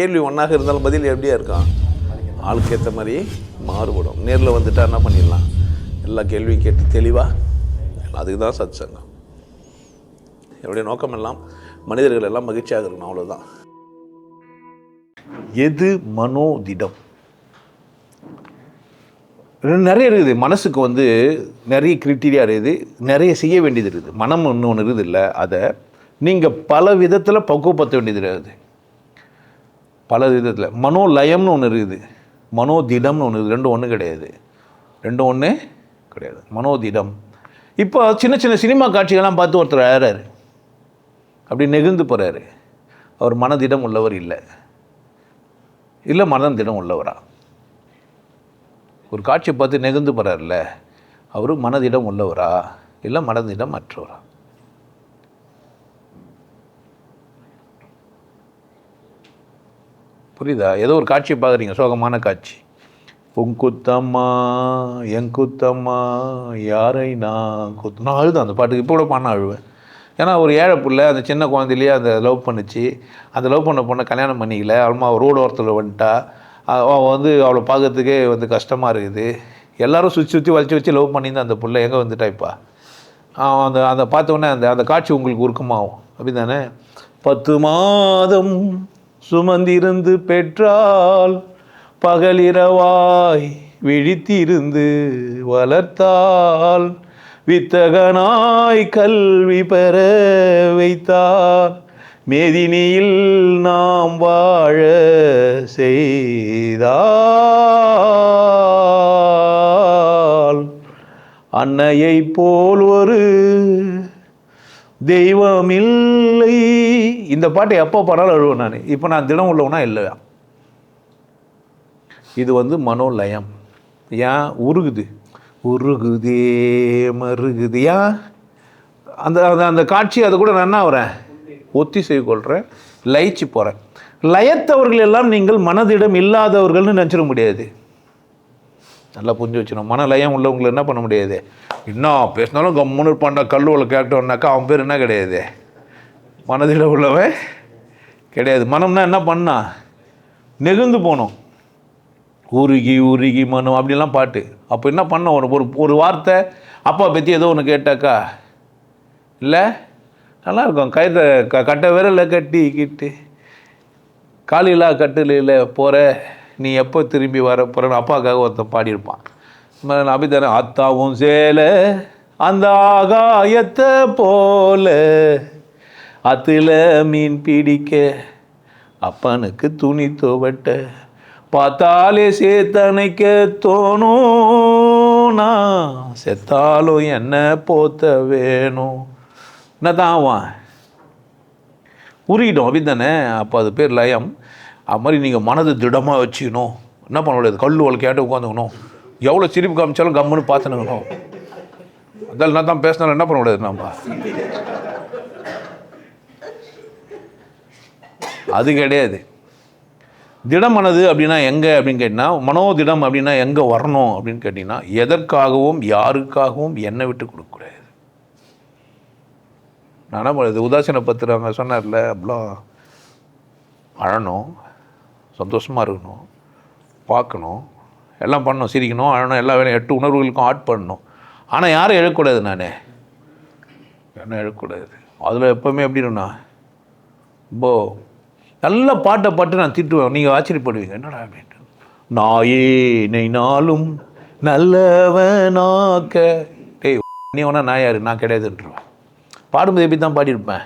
கேள்வி ஒன்றாக இருந்தாலும் பதில் எப்படியா இருக்கான் ஆளுக்கு ஏற்ற மாதிரி மாறுபடும். நேரில் வந்துட்டா என்ன பண்ணிடலாம்? எல்லா கேள்வியும் கேட்டு தெளிவாக அதுக்கு தான் சத் சங்கம் என்னுடைய நோக்கம் எல்லாம் மனிதர்கள் எல்லாம் மகிழ்ச்சியாக இருக்கணும் அவ்வளோதான் எது மனோதிடம் நிறைய இருக்குது. மனசுக்கு வந்து நிறைய கிரிட்டீரியா இருக்குது. நிறைய செய்ய வேண்டியது இருக்குது. மனம் ஒன்று ஒன்று இருக்குது இல்லை அதை நீங்கள் பல விதத்தில் பக்குவப்படுத்த வேண்டியது இருக்குது. பல விதத்தில். மனோலயம்னு ஒன்று இருக்குது. மனோதிடம்னு ஒன்று இருக்குது. ரெண்டும் ஒன்று கிடையாது. ரெண்டும் ஒன்று கிடையாது. மனோதிடம். இப்போ சின்ன சின்ன சினிமா காட்சிகள்லாம் பார்த்து ஒருத்தர் அழறாரு அப்படி நெகிழ்ந்து போகிறாரு அவர் மனதிடம் உள்ளவர் இல்லை. இல்லை மனதிடம் உள்ளவரா? ஒரு காட்சியை பார்த்து நெகிழ்ந்து போகிறார்ல அவர் மனதிடம் உள்ளவரா? இல்லை மனதிடம் மற்றவரா? புரியுதா? ஏதோ ஒரு காட்சியை பார்க்குறீங்க சோகமான காட்சி. உன் குத்தம்மா யாரை நான் குத்து? நான் அழுதேன் அந்த பாட்டுக்கு இப்போ கூட பாடினா அழுவேன். ஏன்னா ஒரு ஏழை பிள்ளை அந்த சின்ன குழந்தையிலேயே அந்த லவ் பண்ணுச்சு. அந்த லவ் பண்ண பொண்ணை கல்யாணம் பண்ணிக்கல. அவளுமா ரோடு ஓரத்தில் வந்துட்டா. அவன் வந்து அவளை பார்க்கறதுக்கே வந்து கஷ்டமாக இருக்குது. எல்லோரும் சுற்றி சுற்றி வலிச்சு வச்சு லவ் பண்ணியிருந்த அந்த பிள்ளை எங்கே வந்துட்டா இப்போ? அவன் அந்த அந்த பார்த்தோன்னே அந்த அந்த காட்சி உங்களுக்கு உருக்கமாகும். அப்படி தானே பத்து மாதம் சுமந்திருந்து பெற்றால் பகலிரவாய் விழித்திருந்து வளர்த்தால் வித்தகனாய் கல்வி பெற வைத்தார். மேதினியில் நாம் வாழ செய்தால் அன்னையைப் போல் ஒரு தெய்வம் இல்லை இந்த பாட்டை எப்போ பாடாலும் அழுவேன் நான். இப்போ நான் தினம் உள்ளவனா இல்லையா இது வந்து மனோலயம். ஏன்? உருகுது. உருகுதே மருகுது. ஏன்? அந்த அந்த அந்த காட்சி அதை கூட நான் என்ன வரேன் ஒத்தி செய்து கொள்கிறேன் லயிச்சு போகிறேன் லயத்தவர்கள் எல்லாம் நீங்கள் மனதிடம் இல்லாதவர்கள்னு நினச்சிட முடியாது. நல்லா புரிஞ்சு வச்சிடும் மன லயம் உள்ளவங்களை என்ன பண்ண முடியாது? என்ன பேசினாலும் கம்முன்னு இருப்பான்டா கல்லுவலை கேட்டோன்னாக்கா அவன் பேர் என்ன கிடையாது. மனதில் உள்ளவன் கிடையாது. மனம்னா என்ன பண்ணா? நெகிழ்ந்து போனோம் உருகி உருகி மனம் அப்படிலாம் பாட்டு. அப்போ என்ன பண்ண? ஒரு ஒரு ஒரு வார்த்தை அப்பா பற்றி ஏதோ ஒன்று கேட்டாக்கா? இல்லை? நல்லா இருக்கும் க கட்ட விரலில் கட்டிக்கிட்டு காலிலா கட்டில போகிற நீ எப்போ திரும்பி வர போகிறன்னு அப்பாவுக்காக ஒருத்தன் பாடியிருப்பான். அபிதானே அத்தாவும் சேல அந்த ஆகாயத்தை போல அத்துல மீன் பிடிக்க அப்பனுக்கு துணி துவட்ட பார்த்தாலே சேத்தனைக்க தோணும். நான் செத்தாலும் என்ன போத்த வேணும்? என்னதான் ஆவான்? உருகிடும் அப்படி தானே அப்போ அது பேர் லயம். அது மாதிரி நீங்கள் மனதை திடமாக வச்சுக்கணும். என்ன பண்ண முடியாது? கல் கேட்டு உட்காந்துக்கணும் எவ்வளோ சிரிப்பு காமிச்சாலும் கம்முன்னு பார்த்துனுக்கணும் அதில் நான் தான் பேசினாலும் என்ன பண்ண முடியாது நம்ம அது கிடையாது. திடமனது அப்படின்னா எங்கே அப்படின்னு கேட்டிங்கன்னா மனோதிடம் அப்படின்னா எங்கே வரணும் அப்படின்னு கேட்டிங்கன்னா எதற்காகவும் யாருக்காகவும் என்னை விட்டு கொடுக்கக்கூடாது நான் என்ன பண்ணுறது உதாசீன பத்திரங்க சொன்னார்ல அப்படிலாம் அழணும் சந்தோஷமாக இருக்கணும் பார்க்கணும். எல்லாம் பண்ணணும் சிரிக்கணும் அழணும் எல்லா வேலையும் எட்டு உணர்வுகளுக்கும் ஆட் பண்ணணும். ஆனால் யாரும் எழக்கூடாது நான். என்ன எழக்கூடாது. அதில் எப்போவுமே எப்படின்னா ரொம்ப நல்ல பாட்டை பாட்டு நான் திட்டுவேன். நீங்கள் ஆச்சரியப்படுவீங்க. என்னடா அப்படின்ட்டு. நாயே நெய்னாலும் நல்லவனாக்க டேய் நீ ஒன்றா நான் யார் நான் கிடையாதுன்றேன் பாடும்போது எப்படி தான் பாடியிருப்பேன்?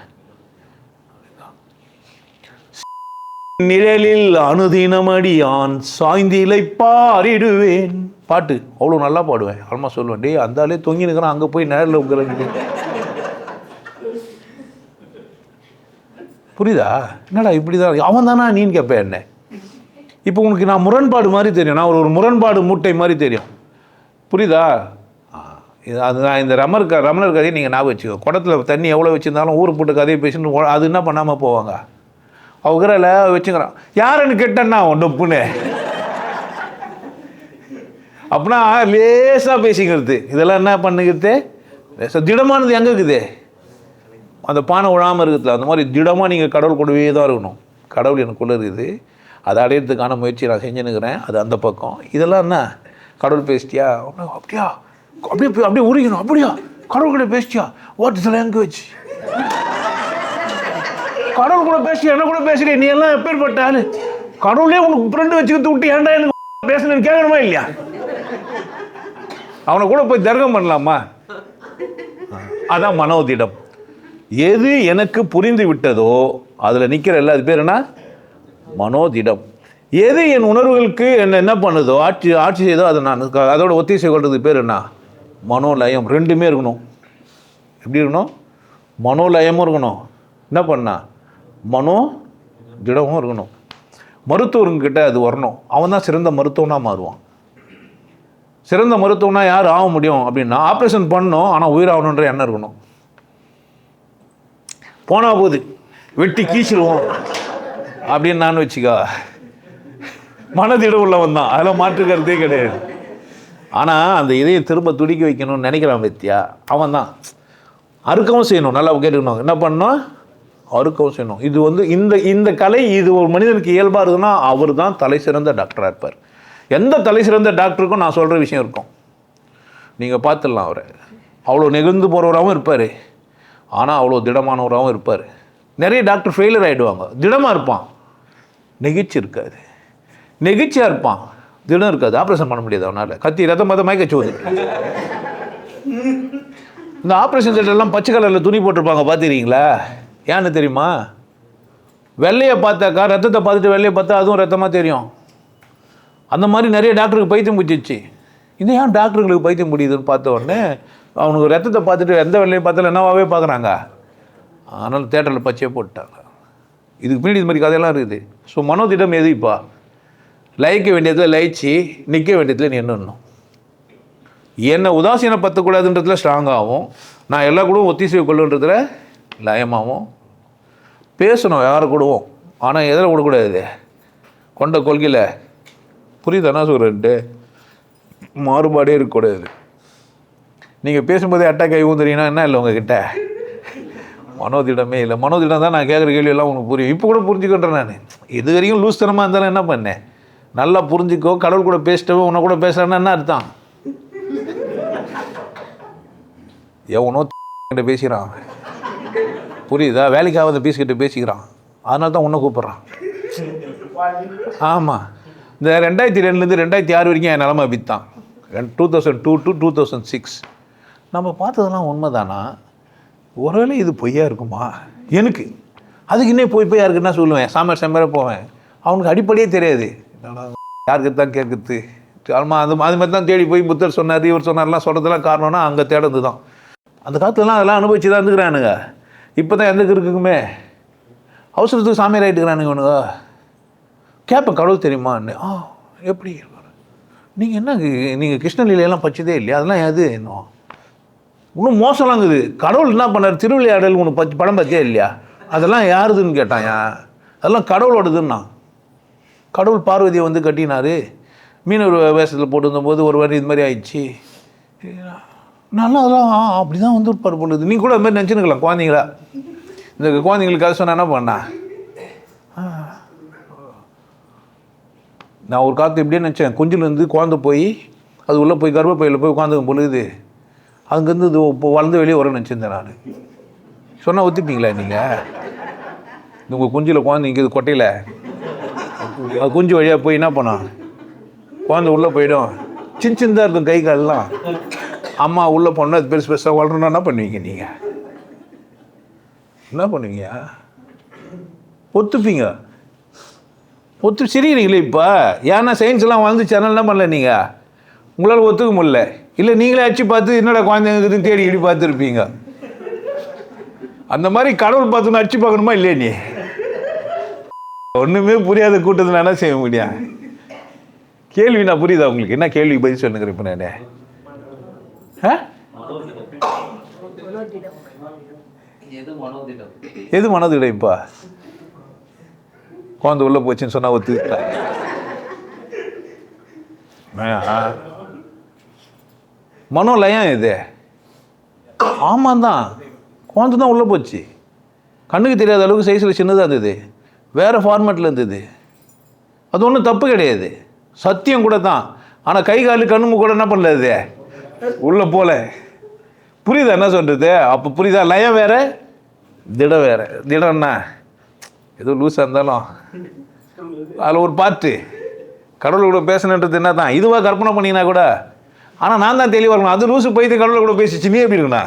நிழலில் அனுதினமடியான் சாய்ந்திலை பாரிடுவேன். பாட்டு. அவ்வளோ நல்லா பாடுவேன். அல்மா சொல்லுவேன். டேய் அந்த ஆளே தொங்கி நிற்கிறான் அங்கே போய் நிழலில் உட்காந்து புரியுதா? என்னடா இப்படி தான் அவன் தானா நீன்னு கேட்பேன் என்ன? இப்போ உனக்கு நான் முரண்பாடு மாதிரி தெரியும். நான் ஒரு முரண்பாடு மூட்டை மாதிரி தெரியும். புரியுதா? அதுதான் அது நான் இந்த ரமர் க ரமணர் கதையை நீங்கள் ஞாபகம் வச்சுக்கோ. குடத்தில் தண்ணி எவ்வளோ வச்சுருந்தாலும் ஊர் போட்டு கதையை பேசிட்டு அது என்ன பண்ணாமல் போவாங்க? அவங்கல வச்சுக்கிறான். யாருன்னு கேட்டேன்னா டொப்புன்னு அப்படின்னா லேசாக பேசிக்கிறது. இதெல்லாம் என்ன பண்ணுகிறது? லேசாக திடமானது எங்கே இருக்குது? அந்த பானை விழாமல் இருக்குது அந்த மாதிரி திடமாக நீங்கள் கடவுள் கூடவே தான் இருக்கணும். கடவுள் எனக்குள்ளே இருக்குது. அதை அடையிறதுக்கான முயற்சி நான் செஞ்சுன்னுக்கிறேன். அது அந்த பக்கம். இதெல்லாம் என்ன? கடவுள் பேசிட்டியா? அப்படியா? அப்படியே போய் அப்படியே உரிக்கணும் அப்படியா? கடவுள் கூட பேசிட்டியா? வாட் இஸ் லாங்குவேஜ் கடவுள் கூட பேசி என்ன கூட பேசுறீ நீ எல்லாம் எப்பேற்பட்ட ஆளு? கடவுளே உனக்கு ஃப்ரெண்டு வச்சுக்கிட்டு விட்டு ஏன்டா எனக்கு பேசணும்னு கேட்கணுமா இல்லையா? அவனை கூட போய் தர்க்கம் பண்ணலாமா? அதான் மனோதிடம். எது எனக்கு புரிந்து விட்டதோ அதில் நிற்கிற எல்லா அது பேர் என்ன? மனோதிடம். எது என் உணர்வுகளுக்கு என்ன என்ன பண்ணுதோ ஆட்சி ஆட்சி செய்தோ அதை நான் அதோட ஒத்திசை கொள்றது பேர் என்ன? மனோலயம். ரெண்டுமே இருக்கணும். எப்படி இருக்கணும்? மனோலயமும் இருக்கணும். என்ன பண்ணா? மனோ திடமும் இருக்கணும். மருத்துவர்கிட்ட அது வரணும். அவன் தான் சிறந்த மருத்துவனாக மாறுவான். சிறந்த மருத்துவனா யார் ஆக முடியும் அப்படின்னா ஆப்ரேஷன் பண்ணணும் ஆனால் உயிராகணுன்ற எண்ணம் இருக்கணும். போனால் போகுது வெட்டி கீச்சிடுவோம் அப்படின்னு நான் வச்சுக்கோ. மனதிட உள்ளவன் தான். அதில் மாற்று கிடையாது. ஆனால் அந்த இதையை திரும்ப துடிக்க வைக்கணும்னு நினைக்கிறான் பத்தியா அவன் தான் அறுக்கவும் செய்யணும். நல்லா கேட்டுக்கணும் என்ன பண்ணணும்? அறுக்கவும் செய்யணும். இது வந்து இந்த இந்த கலை இது ஒரு மனிதனுக்கு இயல்பாக இருக்குதுன்னா அவர் தான் தலை சிறந்த டாக்டராக இருப்பார். எந்த தலை சிறந்த டாக்டருக்கும் நான் சொல்கிற விஷயம் இருக்கும். நீங்கள் பார்த்துடலாம் அவரை. அவ்வளோ நெகிழ்ந்து போகிறவராகவும் இருப்பார். ஆனால் அவ்வளோ திடமானவராகவும் இருப்பார். நிறைய டாக்டர் ஃபெயிலியர் ஆகிடுவாங்க திடமாக இருப்பான். நெகிழ்ச்சி இருக்காது. நெகிழ்ச்சியாக இருப்பான். திடம் இருக்காது. ஆப்ரேஷன் பண்ண முடியாது அவனால். கத்தி ரத்தம் மத மயக்கச்சு இந்த ஆப்ரேஷன் தேட்டர்லாம் பச்சை கலரில் துணி போட்டிருப்பாங்க பார்த்துக்கிறீங்களா? ஏன்னு தெரியுமா? வெள்ளையை பார்த்தாக்கா ரத்தத்தை பார்த்துட்டு வெள்ளையை பார்த்தா அதுவும் ரத்தமாக தெரியும். அந்த மாதிரி நிறைய டாக்டருக்கு பைத்தியம் பிடிச்சிச்சு இது ஏன் டாக்டருங்களுக்கு பைத்தியம் பிடிக்குதுன்னு பார்த்த உடனே அவனுக்கு ரத்தத்தை பார்த்துட்டு எந்த வெள்ளையும் பார்த்தாலும் என்னவாகவே பார்க்குறாங்க? அதனால் தேட்டரில் பச்சையே போட்டுட்டாங்க. இதுக்கு பின்னாடி இது மாதிரி கதையெல்லாம் இருக்குது. ஸோ மனோதிடம் எது இப்போ லயிக்க வேண்டியதில் லயிச்சு நிற்க வேண்டியதில் நீ என்னணும் என்னை உதாசீனப்படுத்தக்கூடாதுன்றதுல ஸ்ட்ராங்காகவும் நான் எல்லா கூடவும் ஒத்திசைவு கொள்ளுன்றதுல லயமாகவும் பேசணும் யாரை கூடவும். ஆனால் எதில் விடக்கூடாது கொண்ட கொள்கையில் புரியுதானா சொல்கிறேன்ட்டு மாறுபாடே இருக்கக்கூடாது. நீங்கள் பேசும்போதே அட்டாக் கை ஊந்துறீங்கன்னா என்ன இல்லை உங்ககிட்ட? மனோதிடமே இல்லை. மனோதிடம் தான் நான் கேட்குற கேள்வியெல்லாம் உனக்கு புரியும். இப்போ கூட புரிஞ்சுக்கின்றேன் நான். இது வரைக்கும் லூஸ்தனமாக இருந்தாலும் என்ன பண்ணேன் நல்லா புரிஞ்சுக்கோ கடவுள் கூட பேசிட்டவோ உன்னை கூட பேசுகிறேன்னா என்ன அர்த்தம்? எவனோ கிட்ட பேசிக்கிறான். புரியுதா? வேலைக்காவது பீஸ்கிட்ட பேசிக்கிறான். அதனால தான் உன்னை கூப்பிட்றான். ஆமாம் இந்த ரெண்டாயிரத்தி ரெண்டுலேருந்து ரெண்டாயிரத்தி ஆறு வரைக்கும் என் நிலமை பித்தான் two thousand two to two thousand six நம்ம பார்த்ததெல்லாம் உண்மைதானா? ஒருவேளை இது பொய்யா இருக்குமா? எனக்கு. அதுக்கு இன்னே போய் போய் இருக்குன்னா சொல்லுவேன். சாமியார் செம்மற போவேன். அவனுக்கு அடிப்படையே தெரியாது. யாருக்கு தான் கேட்குறது ஆமாம் அது அது மாதிரி தான் தேடி போய் புத்தர் சொன்னார் இவர் சொன்னார்லாம் சொல்கிறதுலாம் காரணம்னா அங்கே தேடுறது தான் அந்த காலத்துலலாம் அதெல்லாம் அனுபவிச்சு தான் இருந்துக்கிறானுங்க. இப்போ தான் எந்த இருக்குமே அவசரத்துக்கு சாமியார் ஆகிட்டுக்கிறானுங்க இவனுங்க. கேட்பேன் கடவுள் தெரியுமான்னு ஆ எப்படி நீங்கள் என்ன நீங்கள் கிருஷ்ணலீலையெல்லாம் பச்சதே இல்லையா? அதெல்லாம் எது இன்னும் இன்னும் மோசம்லாங்குது கடவுள் என்ன பண்ணார்? திருவிளையாடல் ஒன்று பச்சு படம் பார்த்தியா இல்லையா? அதெல்லாம் யாருதுன்னு கேட்டான் அதெல்லாம் கடவுளோடதுன்னா. கடவுள் பார்வதியை வந்து கட்டினாரு. மீனவர் வேஷத்தில் போட்டிருந்தபோது ஒரு வாரம் இது மாதிரி ஆயிடுச்சு. நல்லா அதெல்லாம் ஆ, அப்படி தான் வந்து பருப்பு பொழுது நீ கூட அது மாதிரி நினச்சிருக்கலாம் குழந்தைங்களா? இந்த குழந்தைங்களுக்கு கதை சொன்னால் என்ன பண்ணா? நான் ஒரு காலத்து எப்படியே நினச்சேன். குஞ்சிலேருந்து குழந்தை போய் அது உள்ளே போய் கர்ப்பப்பையில் போய் உட்காந்துக்கும் பொழுது அங்கேருந்து இது இப்போ வளர்ந்து வெளியே வர நினச்சிருந்தேன் நான். சொன்னால் ஒத்துப்பீங்களா நீங்கள் உங்கள் குஞ்சில் குழந்தை இங்கே கொட்டையில். அது குஞ்சு வழியாக போய் என்ன பண்ணோம்? குழந்தை உள்ளே போயிடும். சின்ன சின்னதாக இருக்கும் கை கால்லாம் அம்மா உள்ளே போனால் அது பெருசு பெருசாக வளரணும்னா என்ன பண்ணுவீங்க நீங்கள் என்ன பண்ணுவீங்க? ஒத்துப்பீங்க ஒத்து சிரிக்கிறீங்களே இப்போ. ஏன்னா சயின்ஸ் எல்லாம் வளர்ந்துச்சு என்ன பண்ணல நீங்கள் உங்களால் ஒத்துக்க முடியல. இல்லை நீங்களே அச்சு பார்த்து என்னடா குழந்தைங்க தேடி இடி பார்த்துருப்பீங்க. அந்த மாதிரி கடவுள் பார்த்து அடிச்சு பார்க்கணுமா இல்லையே நீ? ஒன்றுமே புரியாத கூட்டத்தில் என்ன செய்ய முடியும்? கேள்வி நான் புரியுதா உங்களுக்கு? என்ன கேள்வி பதில் சொல்லுங்கிறேன் இப்போ நான்? எது மனோதிடம் எது மனது இப்போ குழந்தை உள்ள போச்சுன்னு சொன்னா ஒத்து மனோலயம் இது ஆமாம் தான் குழந்தை தான் உள்ளே போச்சு. கண்ணுக்கு தெரியாத அளவுக்கு சைஸில் சின்னதாக இருந்தது. வேறு ஃபார்மேட்டில் இருந்தது. அது ஒன்றும் தப்பு கிடையாது. சத்தியம் கூட தான் ஆனால் கை காலு கண்ணுமு கூட என்ன பண்ணல இது? உள்ளே போல. புரியுதா என்ன சொல்கிறது அப்போ புரியுதா? லயம் வேற திடம் வேற. திடம்னா? ஏதோ லூஸாக இருந்தாலும். அதில் ஒரு பாட்டு. கடவுள் கூட பேசணுன்றது என்ன தான் இதுவாக கற்பனை பண்ணினா கூட. ஆனால் நான் தான் தெளிவாக இருக்கணும். அது லூசு போயிட்டு கடவுள் கூட பேசிச்சு. நீ எப்படி இருக்குண்ணா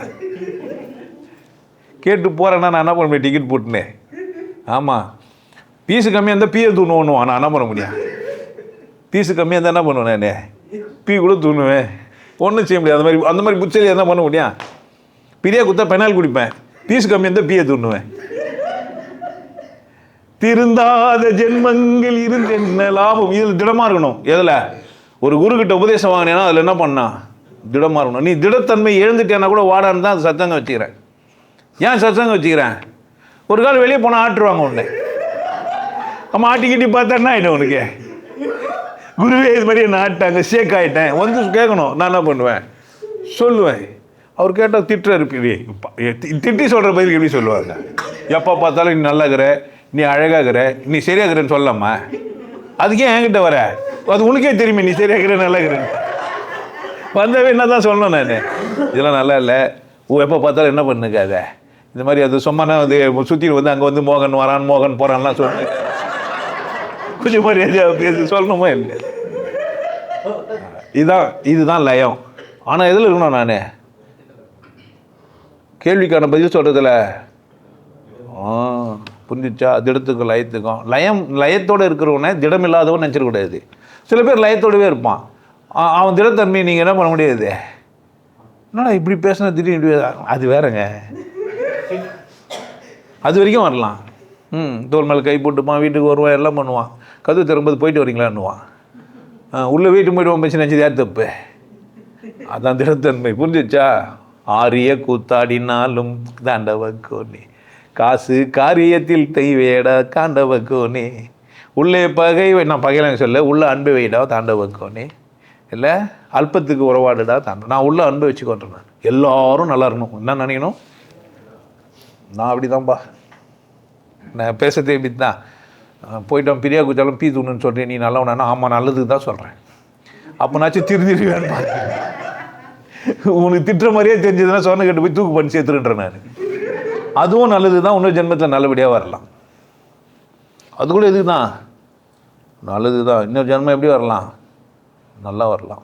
கேட்டு போகிறேன்னா நான் என்ன பண்ண முடியும்? டிக்கெட் போட்டுனே. ஆமாம் பீஸு கம்மியாக இருந்தால் பீயை தூணுவோம் நான் என்ன பண்ண முடியும்? பீஸு கம்மியாக இருந்தால் என்ன பண்ணுவேன் நான்? பீ கூட தூணுவேன். ஒன்றும் செய்ய முடியாது. அந்த மாதிரி அந்த மாதிரி புச்சலி என்ன பண்ண முடியும்? பிரியா குத்தா பெனால் குடிப்பேன். பீஸ் கம்மியாக இருந்தால் பீயை தூணுவேன் திருந்தாத ஜென்மங்கள் இருந்து என்ன லாபம்? இதில் திடமாக இருக்கணும். எதில்? ஒரு குருக்கிட்ட உபதேசம் வாங்கினேன்னா அதில் என்ன பண்ணா? திடமாக இருக்கணும். நீ திடத்தன்மை எழுந்துட்டேன்னா கூட வாடான்னு தான் சத்தங்க வச்சுக்கிறேன். ஏன் சத்தங்க வச்சுக்கிறேன்? ஒரு கால் வெளியே போனால் ஆட்டுருவாங்க உன்னை. அம்மா ஆட்டிக்கிட்டி பார்த்தா என்ன ஆகிடும் உனக்கு? குருவே இது மாதிரி நாட்டாங்க ஆட்டாங்க ஷேக் ஆகிட்டேன் வந்து கேட்கணும் நான் என்ன பண்ணுவேன்? சொல்லுவேன். அவர் கேட்டால் திட்டுறாரு பெரிய திட்டி சொல்கிற பதிலுக்கு எப்படி சொல்லுவாங்க? எப்போ பார்த்தாலும் நீ நல்லாகிற நீ அழகாகிற நீ சரியாகிறேன்னு சொல்லாமா. அதுக்கே என்கிட்ட வர? அது உனக்கே தெரியுமே நீ சரியாகிற நல்லாகிறேன்னு வந்தவே என்ன தான் சொல்லணும் நான்? இதெல்லாம் நல்லா இல்லை. எப்போ பார்த்தாலும் என்ன பண்ணுங்க அதை? இந்த மாதிரி அது சும்மா நான் வந்து சுற்றி வந்து அங்கே வந்து மோகன் வரான் மோகன் போகிறான்லாம் சொன்னேன் கொஞ்சம் மரியாதையாக பேசி சொல்லணுமா இல்லை இதுதான் இதுதான் லயம். ஆனால் எதில் இருக்கணும் நான்? கேள்விக்கான பதில் சொல்கிறதுல ஆ புரிஞ்சிச்சா? திடத்துக்கும் லயத்துக்கும். லயம் லயத்தோடு இருக்கிறவனே திடம் இல்லாதவன் நினச்சிடக்கூடாது சில பேர் லயத்தோடவே இருப்பான். அவன் திடத்தன்மையை நீங்கள் என்ன பண்ண முடியாது? என்னடா இப்படி பேசினா திடீர்னு இப்படி அது வேறங்க. அது வரைக்கும் வரலாம். ம் தோல் மேலே கை போட்டுப்பான் வீட்டுக்கு வருவான் எல்லாம் பண்ணுவான் கதவு திறம்பது போயிட்டு வரீங்களான்னுவான் உள்ளே வீட்டுக்கு போயிட்டு பேசி நினச்சது யார் தப்பு? அதான் திடத்தன்மை. புரிஞ்சிச்சா? ஆரிய கூத்தாடினாலும் தாண்டவ கோனே. காசு காரியத்தில் தெய்வேடா காண்டவ கோனே. உள்ளே பகை வை- நான் பகையில சொல்ல உள்ள அன்பு வைடா தாண்டவ கோனே. இல்லை அல்பத்துக்கு உறவாடுடா தாண்ட நான் உள்ள அன்பு வச்சுக்கோன்றேன் நான். எல்லாரும் நல்லா இருக்கணும். என்ன நினைக்கணும்? நான் அப்படிதான்பா. நான் பேசுறதே இப்படி தான் போயிட்டோம் பிரியா குச்சாலும் பீ தூணுன்னு சொல்கிறேன் நீ நல்லவனா ஆமாம் நல்லதுக்கு தான் சொல்கிறேன் அப்போனாச்சும் திருந்திருவேன்னு பாருங்க உனக்கு திட்டுற மாதிரியே தெரிஞ்சதுன்னா சொன்ன கட்டு போய் தூக்கு பண்ணி சேர்த்துருன்றேன் நான். அதுவும் நல்லது தான் இன்னொரு ஜென்மத்தில் நல்லபடியாக வரலாம். அது கூட இதுக்கு தான் நல்லது தான் இன்னொரு ஜென்மம் எப்படி வரலாம்? நல்லா வரலாம்.